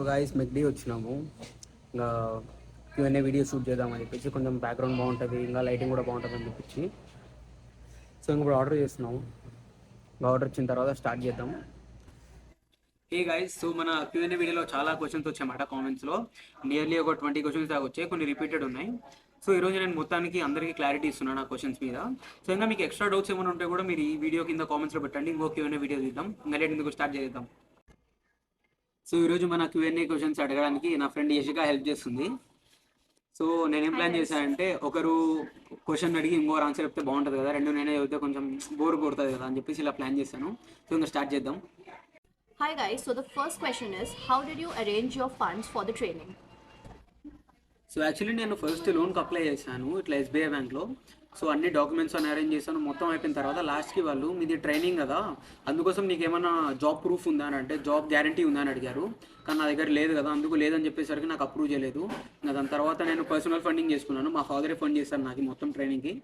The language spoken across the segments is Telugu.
సో గాయస్ మెగ్డీ వచ్చినాము. ఇంకా క్యూఎన్ఏ వీడియో షూట్ చేద్దామని చెప్పేసి కొంచెం బ్యాక్గ్రౌండ్ బాగుంటుంది ఇంకా లైటింగ్ కూడా బాగుంటుంది అని చెప్పేసి. సో ఇంక ఇప్పుడు ఆర్డర్ చేస్తున్నాము ఆర్డర్ వచ్చిన తర్వాత స్టార్ట్ చేద్దాం. ఏ గైస్ సో మన క్యూఎన్ఏ వీడియోలో చాలా క్వశ్చన్స్ వచ్చాయన్నమాట కామెంట్స్లో నియర్లీ ఒక ట్వంటీ క్వశ్చన్స్ దాకా వచ్చాయి కొన్ని రిపీటెడ్ ఉన్నాయి. సో ఈరోజు నేను మొత్తానికి అందరికీ క్లారిటీ ఇస్తున్నాను ఆ క్వశ్చన్స్ మీద. సో ఇంకా మీకు ఎక్స్ట్రా డౌట్స్ ఏమైనా ఉంటే కూడా మీరు ఈ వీడియో కింద కామెంట్స్లో పెట్టండి. ఇంకో క్యూఎన్ఏ వీడియో తీద్దాం ఇంకా లేట్ ఎందుకు స్టార్ట్ చేద్దాం? సో ఈరోజు మన క్యూఎన్ఏ క్వశ్చన్స్ అడగడానికి నా ఫ్రెండ్ యశిక హెల్ప్ చేస్తుంది. సో నేనేం ప్లాన్ చేశానంటే ఒకరు క్వశ్చన్ అడిగి ఇంకోరు ఆన్సర్ చెప్తే బాగుంటుంది కదా రెండు నేనే చెప్తే కొంచెం బోర్ కొడుతుంది కదా అని చెప్పేసి ఇలా ప్లాన్ చేశాను. సో ఇంకా స్టార్ట్ చేద్దాం. Hi guys, so the first question is how did you arrange your funds for the training? So actually నేను ఫస్ట్ లోన్కి అప్లై చేశాను ఇట్లా ఎస్బీఐ బ్యాంక్లో సో అన్ని డాక్యుమెంట్స్ అని అరేంజ్ చేశాను. మొత్తం అయిపోయిన తర్వాత లాస్ట్కి వాళ్ళు మీది ట్రైనింగ్ కదా అందుకోసం నీకు ఏమైనా జాబ్ ప్రూఫ్ ఉందా? అని అంటే జాబ్ గ్యారంటీ ఉందా? అని అడిగారు. కానీ నా దగ్గర లేదు కదా అందుకు లేదని చెప్పేసరికి నాకు అప్రూవ్ చేయలేదు. దాని తర్వాత నేను పర్సనల్ ఫండింగ్ చేసుకున్నాను. మా ఫాదరే ఫండ్ చేశారు నాకు మొత్తం ట్రైనింగ్కి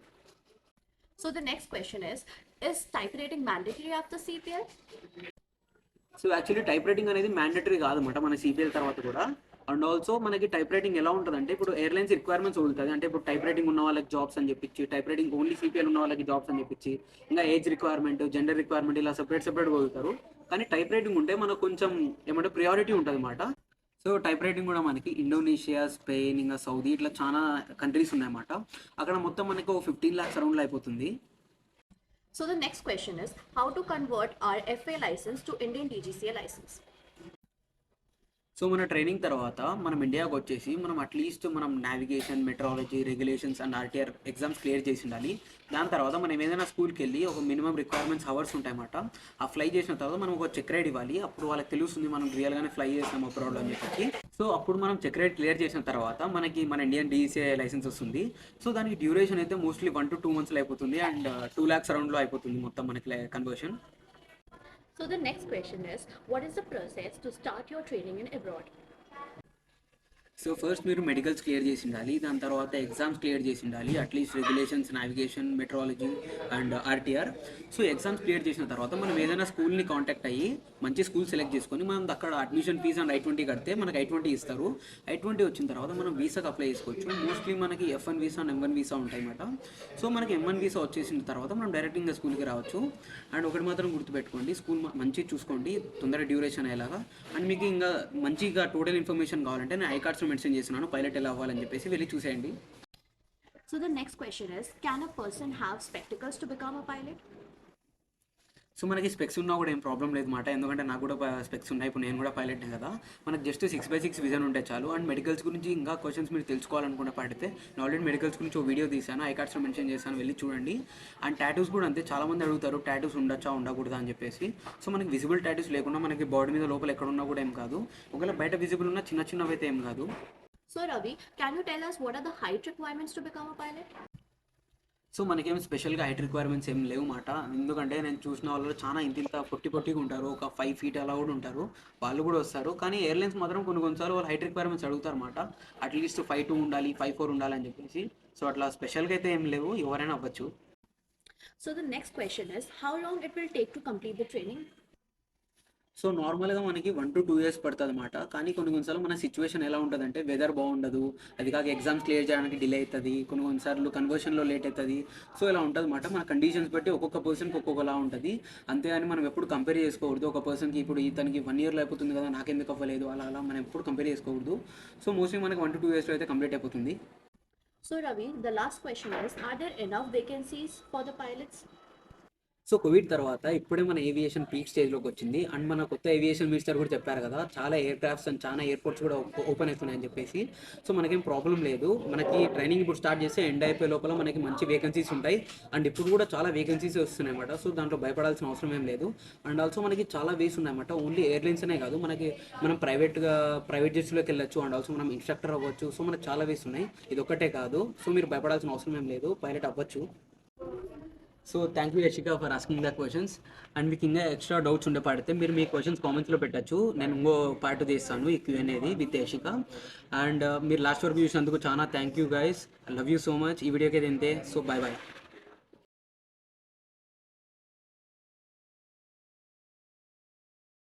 So the next question is Is typewriting mandatory after CPL? So actually type writing అనేది మ్యాండటరీ కాదన్నమాట మన సిపిఎల్ తర్వాత కూడా. అండ్ ఆల్సో మనకి టైప్ రైటింగ్ ఎలా ఉంటుంది అంటే ఇప్పుడు ఎయిర్లైన్స్ రిక్వైర్మెంట్స్ ఉంటుంది. అంటే ఇప్పుడు టైప్ రైటింగ్ ఉన్న వాళ్ళకి జాబ్స్ అని చెప్పించి టైప్ రైటింగ్ ఓన్లీ సిపిఎల్ ఉన్న వాళ్ళకి జాబ్స్ అని చెప్పించి ఇంకా ఏజ్ రిక్వైర్మెంట్ జెండర్ రిక్వైర్మెంట్ ఇలా సెపరేట్ సపరేట్ వదులుతారు కానీ టైప్ రైటింగ్ ఉంటే మనకు కొంచెం ఏమంటే ప్రియారిటీ ఉంటుంది అనమాట సో టైప్ రైటింగ్ కూడా మనకి ఇండోనేషియా స్పెయిన్ ఇంకా సౌదీ ఇట్లా చాలా కంట్రీస్ ఉన్నాయన్నమాట. అక్కడ మొత్తం మనకు ఫిఫ్టీన్ ల్యాక్స్ అరౌండ్లో అయిపోతుంది. So the next question is how to convert our FA license to Indian DGCA license? So మన ట్రైనింగ్ తర్వాత మనం ఇండియాకి వచ్చేసి మనం అట్లీస్ట్ మనం navigation meteorology regulations and RTR exams clear చేసి ఉండాలి. దాని తర్వాత మనం ఏదైనా స్కూల్కి వెళ్ళి ఒక మినిమం రిక్వైర్మెంట్స్ అవర్స్ ఉంటాయన్నమాట. ఆ ఫ్లై చేసిన తర్వాత మనం ఒక చెక్ రైడ్ ఇవ్వాలి. అప్పుడు వాళ్ళకి తెలుస్తుంది మనం రియల్గానే ఫ్లై చేస్తాం అబ్రాడ్ అని చెప్పి. సో అప్పుడు మనం చెక్ రైడ్ క్లియర్ చేసిన తర్వాత మనకి మన ఇండియన్ డిఈసీఐ లైసెన్స్ వస్తుంది. సో దానికి డ్యూరేషన్ అయితే మోస్ట్లీ వన్ టు టూ మంత్స్లో అయిపోతుంది. అండ్ టూ ల్యాక్స్ అరౌండ్లో అయిపోతుంది మొత్తం మనకి conversion So the next question is what is the process to start your training in abroad? So first మీరు మెడికల్స్ క్లియర్ చేసి ఉండాలి దాని తర్వాత ఎగ్జామ్స్ క్లియర్ చేసి ఉండాలి at least regulations navigation meteorology and RTR so exams clear చేసిన తర్వాత మనం ఏదైనా స్కూల్ని కాంటాక్ట్ అయ్యి మంచి స్కూల్ సెలెక్ట్ చేసుకొని మనం అక్కడ admission fee and I twenty కడితే మనకి ఐ ట్వంటీ ఇస్తారు. ఐ ట్వంటీ వచ్చిన తర్వాత మనం వీసాకి అప్లై చేసుకోవచ్చు. మోస్ట్లీ మనకి F one visa and M one visa ఉంటాయి అన్నమాట. సో మనకి ఎం వన్ వీసా వచ్చేసిన తర్వాత మనం డైరెక్ట్ ఇంకా స్కూల్కి రావచ్చు. అండ్ ఒకటి మాత్రం గుర్తుపెట్టుకోండి స్కూల్ మంచిగా చూసుకోండి తొందర డ్యూరేషన్ అయ్యేలాగా. అండ్ మీకు ఇంకా మంచిగా టోటల్ ఇన్ఫర్మేషన్ కావాలంటే నేను ఐ కార్డ్స్ మెన్షన్ చేస్తున్నాను పైలట్ ఎలా అవ్వాలని చెప్పేసి వెళ్ళి చూసేయండి So the next question is can a person have spectacles to become a pilot? So మనకి స్పెక్స్ ఉన్నా కూడా ఏం ప్రాబ్లం లేదు మాట. ఎందుకంటే నాకు కూడా స్పెక్స్ ఉన్నాయి. ఇప్పుడు నేను కూడా పైలట్నే కదా. మనకు just six by six vision ఉంటే చాలు. అండ్ మెడికల్స్ గురించి ఇంకా క్వశ్చన్స్ మీరు తెలుసుకోవాలనుకున్న పడితే నేను ఆల్రెడీ మెడికల్స్ గురించి ఒక వీడియో తీసాను ఐ కార్డ్స్లో మెన్షన్ చేశాను. వెళ్ళి చూడండి. అండ్ టాటూస్ కూడా అంతే. చాలా మంది అడుగుతారు టాటూస్ ఉండొచ్చా? ఉండకూడదా? అని చెప్పేసి. సో మనకి విజిబుల్ టాటూస్ లేకుండా మనకి బాడీ మీద లోపల ఎక్కడ ఉన్నా కూడా ఏం కాదు. ఒకవేళ బయట విజిబుల్ ఉన్న చిన్న చిన్నవి అయితే ఏం కాదు. So Ravi can you tell us what are the height requirements to become a pilot? So మనకేం స్పెషల్గా హైట్ రిక్వైర్మెంట్స్ ఏం లేవు మాట. ఎందుకంటే నేను చూసిన వాళ్ళు చాలా ఇంత ఇంత పొట్టి పొట్టిగా ఉంటారు. ఒక ఫైవ్ ఫీట్ అలా కూడా ఉంటారు. వాళ్ళు కూడా వస్తారు. కానీ ఎయిర్లైన్స్ మాత్రం కొన్ని కొన్నిసార్లు వాళ్ళు హైట్ రిక్వైర్మెంట్స్ అడుగుతారు అనమాట అట్లీస్ట్ ఫైవ్ టూ ఉండాలి ఫైవ్ ఫోర్ ఉండాలి అని చెప్పేసి. సో అట్లా స్పెషల్గా అయితే ఏం లేవు. ఎవరైనా అవ్వచ్చు. So the next question is how long it will take to complete the training so నార్మల్గా మనకి వన్ టు టూ ఇయర్స్ పడుతుంది అనమాట కానీ కొన్ని కొన్నిసార్లు మన సిచ్యువేషన్ ఎలా ఉంటుందంటే వెదర్ బాగుండదు. అది కాక ఎగ్జామ్స్ క్లియర్ చేయడానికి డిలే అవుతుంది కొన్ని కొన్నిసార్లు కన్వర్షన్లో లేట్ అవుతుంది సో ఇలా ఉంటుంది అనమాట మన కండిషన్స్ బట్టి ఒక్కొక్క పర్సన్కి ఒక్కొక్కలా ఉంటుంది. అంతేగాని మనం ఎప్పుడు కంపేర్ చేసుకోకూడదు. ఒక పర్సన్కి ఇప్పుడు ఇతనికి వన్ ఇయర్లో అయిపోతుంది కదా నాకెందుకు అవ్వలేదు? అలా అలా మనం ఎప్పుడు కంపేర్ చేసుకోకూడదు. సో మోస్ట్లీ మనకి వన్ టు టూ ఇయర్స్లో అయితే కంప్లీట్ అయిపోతుంది. So Ravi the last question is are there enough vacancies for the pilots so COVID తర్వాత ఇప్పుడే మన ఏవియేషన్ పీక్ స్టేజ్లోకి వచ్చింది. అండ్ మన కొత్త ఏవియేషన్ మినిస్టర్ కూడా చెప్పారు కదా చాలా ఎయిర్ క్రాఫ్ట్స్ అండ్ చాలా ఎయిర్పోర్ట్స్ కూడా ఓపెన్ అవుతున్నాయని చెప్పేసి. సో మనకేం ప్రాబ్లం లేదు. మనకి ట్రైనింగ్ ఇప్పుడు స్టార్ట్ చేస్తే ఎండ్ అయిపోయే లోపల మనకి మంచి వేకెన్సీస్ ఉంటాయి. అండ్ ఇప్పుడు కూడా చాలా వేకెన్సీస్ వస్తున్నాయి అన్నమాట సో దాంట్లో భయపడాల్సిన అవసరం ఏం లేదు. అండ్ ఆల్సో మనకి చాలా వేస్ ఉన్నాయన్నమాట. ఓన్లీ ఎయిర్లైన్స్ అనే కాదు మనకి మనం ప్రైవేట్గా ప్రైవేట్ జెట్స్లోకి వెళ్ళొచ్చు. అండ్ ఆల్సో మనం ఇన్స్ట్రక్టర్ అవ్వచ్చు. సో మనకి చాలా వేస్ ఉన్నాయి. ఇది ఒక్కటే కాదు. సో మీరు భయపడాల్సిన అవసరం ఏం లేదు. పైలట్ అవ్వచ్చు. So thank you Yashika for asking the questions and మీకు ఇంకా ఎక్స్ట్రా డౌట్స్ ఉండే పడితే మీరు మీ క్వశ్చన్స్ కామెంట్స్లో పెట్టచ్చు. నేను ఇంకో పార్ట్ తీస్తాను ఈ క్యూ అనేది విత్ యశిక అండ్ మీరు లాస్ట్ వరకు చూసినందుకు చాలా thank you guys love you so much ఈ వీడియోకి అయితే ఇంతే. So bye bye